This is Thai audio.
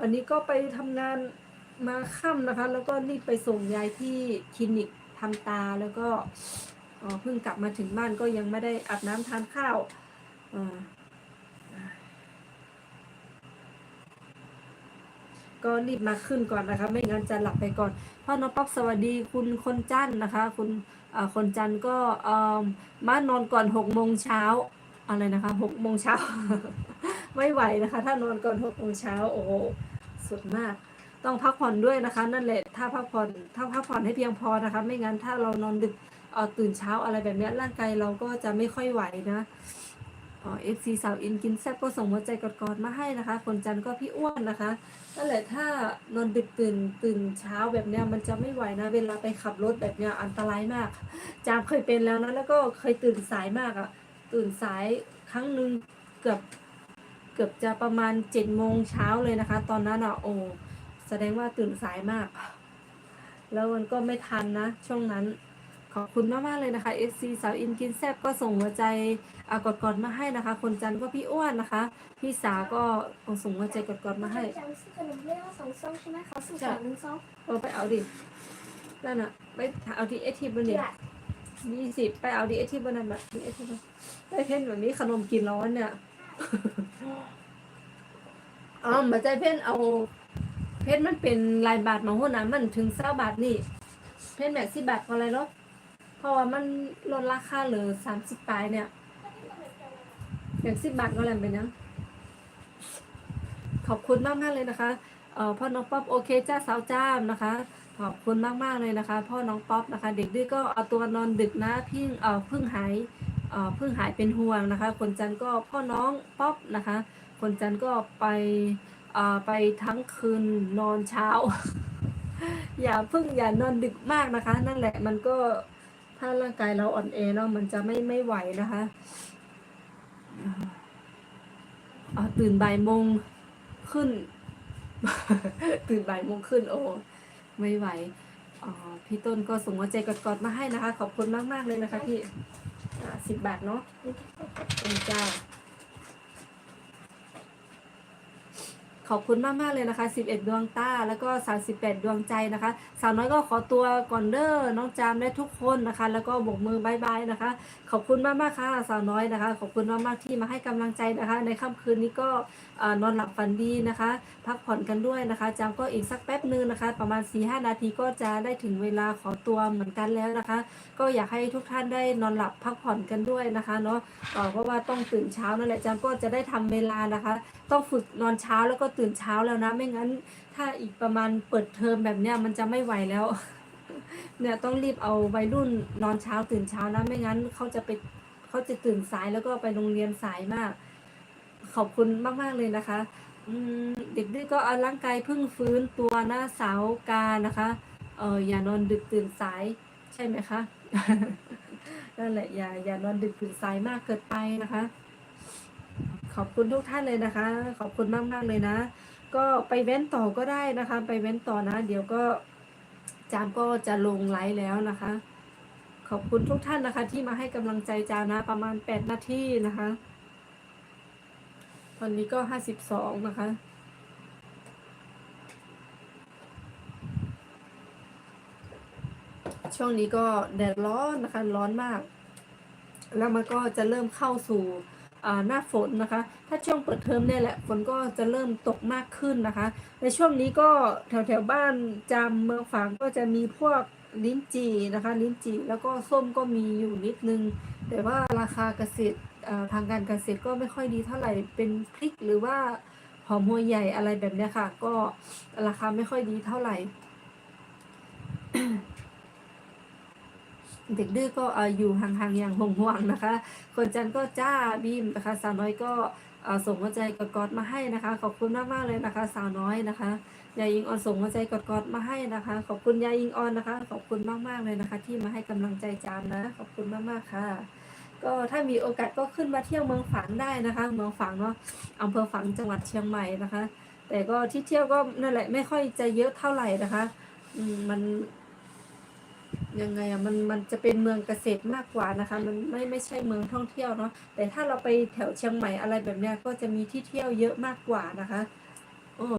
วันนี้ก็ไปทำงานมาค่ำนะคะ แล้วก็รีบไปส่งยายที่คลินิกทำตาแล้วก็เพิ่งกลับมาถึงบ้านก็ยังไม่ได้อาบน้ำทานข้าวอ่อก็รีบมาขึ้นก่อนนะคะ ไม่งั้นจะหลับไปก่อนพ่อน้องป๊อกสวัสดีคุณคนจันนะคะ คุณอ่อคนจันก็อ่อมานอนก่อนหกโมงเช้าอะไรนะคะหกโมงเช้า ไม่ไหวนะคะ ถ้านอนก่อนหกโมงเช้าโอ้โหสุดมาก ต้องพักผ่อนด้วยนะคะ นั่นแหละถ้าพักผ่อนถ้าพักผ่อนให้เพียงพอนะคะ ไม่งั้นถ้าเรานอนดึกเออตื่นเช้าอะไรแบบนี้ร่างกายเราก็จะไม่ค่อยไหวนะเอฟซีสาวอินกินแซ่บก็ส่งหัวใจกอดๆมาให้นะคะ คนจันทร์ก็พี่อ้วนนะคะนั่นแหละถ้านอนดึกตื่นตื่นเช้าแบบเนี้ยมันจะไม่ไหวนะ เวลาไปขับรถแบบเนี้ยอันตรายมาก จามเคยเป็นแล้วนะแล้วก็เคยตื่นสายมากอะ่ะตื่นสายครั้งหนึ่งเกือบ กือบจะประมาณเจ็ดโมงเช้าเลยนะคะ ตอนนั้นอะโอ้แสดงว่าตื่นสายมาก แล้วมันก็ไม่ทันนะ ช่วงนั้น ขอบคุณมากมากๆเลยนะคะ FC สาวอินกินแซบก็ส่งหัวใจอากอดๆมาให้นะคะ คนจันทร์ก็พี่อ้วนนะคะ พี่สาก็ส่งหัวใจกอดๆมาให้จังซื้อขนมเรียกว่าสองซองใช่ไหมเขาซื้อสองหนึ่งซองเออไปเอาดินั่นน่ะไปเอาที่เอทีบนเนี่ยยี่สิบไปเอาดิเอทีบนนั้นแบบดิเอทีบนได้เพ่นแบบนี้ขนมกินร้อนเนี่ย อ๋อมาใจเพ่นเอา เพชรมันเป็นลายบาทมาหัวหนะมันถึงเศร้าบาทนี่ เพชรแบบสิบาทก็อะไรหรอเพราะว่ามันลดราคาเหลือสามสิบปลายเนี่ยอย่างสิบาทก็อะไรเป็นยังขอบคุณมากมากเลยนะคะเอ่อพ่อน้องป๊อปโอเคจ้าสาวจ้ามนะคะ ขอบคุณมากมากเลยนะคะ พ่อน้องป๊อปนะคะ เด็กดื้อก็เอาตัวนอนดึกนะพี่เอ่อพิ่งหาย เพิ่งหายเป็นห่วงนะคะ คนจันก็พ่อน้องป๊อปนะคะ คนจันก็ไปไปทั้งคืนนอนเช้า อย่าเพิ่งอย่านอนดึกมากนะคะ นั่นแหละมันก็ถ้าร่างกายเราอ่อนแอเนาะมันจะไม่ไม่ไหวนะคะตื่นบ่ายโมงขึ้น ตื่นบ่ายโมงขึ้นโอ้ไม่ไหวพี่ต้นก็ส่งหัวใจกอดๆมาให้นะคะ ขอบคุณมากๆเลยนะคะพี่ สิบบาทเนาะขอบคุณจ้า ขอบคุณมากมากเลยนะคะ 11 ดวงตาแล้วก็ 38 ดวงใจนะคะสาวน้อยก็ขอตัวก่อนเด้อน้องจามและทุกคนนะคะ แล้วก็บกมือบายบายนะคะ ขอบคุณมากมากค่ะสาวน้อยนะคะ ขอบคุณมากมากที่มาให้กำลังใจนะคะ ในค่ำคืนนี้ก็นอนหลับฝันดีนะคะ พักผ่อนกันด้วยนะคะจามก็อีกสักแป๊บนึงนะคะ ประมาณ 4-5 นาทีก็จะได้ถึงเวลาขอตัวเหมือนกันแล้วนะคะ ก็อยากให้ทุกท่านได้นอนหลับพักผ่อนกันด้วยนะคะเนาะเอ่อเพราะว่าต้องตื่นเช้านั่นแหละจามก็จะได้ทำเวลานะคะ ต้องฝึกนอนเช้าแล้วก็ตื่นเช้าแล้วนะ ไม่งั้น ถ้าอีกประมาณเปิดเทอมแบบเนี้ยมันจะไม่ไหวแล้ว เนี่ยต้องรีบเอาวัยรุ่นนอนเช้าตื่นเช้านะ ไม่งั้นเขาจะไปเขาจะตื่นสายแล้วก็ไปโรงเรียนสายมาก ขอบคุณมากๆเลยนะคะเด็กดื้อก็เอาร่างกายเพิ่งฟื้นตัวหน้าสาวกานะคะเอออย่านอนดึกตื่นสายใช่ไหมคะนั่นแหละอย่าอย่านอนดึกตื่นสายมากเกินไปนะคะ ขอบคุณทุกท่านเลยนะคะ ขอบคุณมากมากๆเลยนะ ก็ไปเว้นต่อก็ได้นะคะ ไปเว้นต่อนะ เดี๋ยวก็จามก็จะลงไลฟ์แล้วนะคะ ขอบคุณทุกท่านนะคะ ที่มาให้กำลังใจจามนะประมาณแปดนาทีนะคะ ตอนนี้ก็ห้าสิบสองนะคะช่วงนี้ก็แดดร้อนนะคะร้อนมาก แล้วมันก็จะเริ่มเข้าสู่ หน้าฝนนะคะ ถ้าช่วงเปิดเทอมเนี่ยแหละฝนก็จะเริ่มตกมากขึ้นนะคะ ในช่วงนี้ก็แถวแถวบ้านจำเมืองฝางก็จะมีพวกลิ้นจี่นะคะ ลิ้นจี่แล้วก็ส้มก็มีอยู่นิดนึง แต่ว่าราคาเกษตรทางการเกษตรก็ไม่ค่อยดีเท่าไหร่เป็นพริกหรือว่าหอมหัวใหญ่อะไรแบบนี้ค่ะ ก็ราคาไม่ค่อยดีเท่าไหร่ เด็กดื้อก็อยู่ห่างๆอย่างห่วงๆนะคะ คนจันทร์ก็จ้าบีมนะคะ สาวน้อยก็ส่งหัวใจกอดมาให้นะคะ ขอบคุณมากๆเลยนะคะ สาวน้อยนะคะยายยิงออนส่งหัวใจกอดๆมาให้นะคะ ขอบคุณยายยิงออนนะคะ ขอบคุณมากๆเลยนะคะ ที่มาให้กำลังใจจามนะ ขอบคุณมากๆค่ะ ก็ถ้ามีโอกาสก็ขึ้นมาเที่ยวเมืองฝางได้นะคะ เมืองฝางเนาะอำเภอฝางจังหวัดเชียงใหม่นะคะ แต่ก็ที่เที่ยวก็นั่นแหละไม่ค่อยจะเยอะเท่าไหร่นะคะ อืมมัน ยังไงอะมันมันจะเป็นเมืองเกษตรมากกว่านะคะ มันไม่ไม่ใช่เมืองท่องเที่ยวเนาะแต่ถ้าเราไปแถวเชียงใหม่อะไรแบบเนี้ยก็จะมีที่เที่ยวเยอะมากกว่านะคะ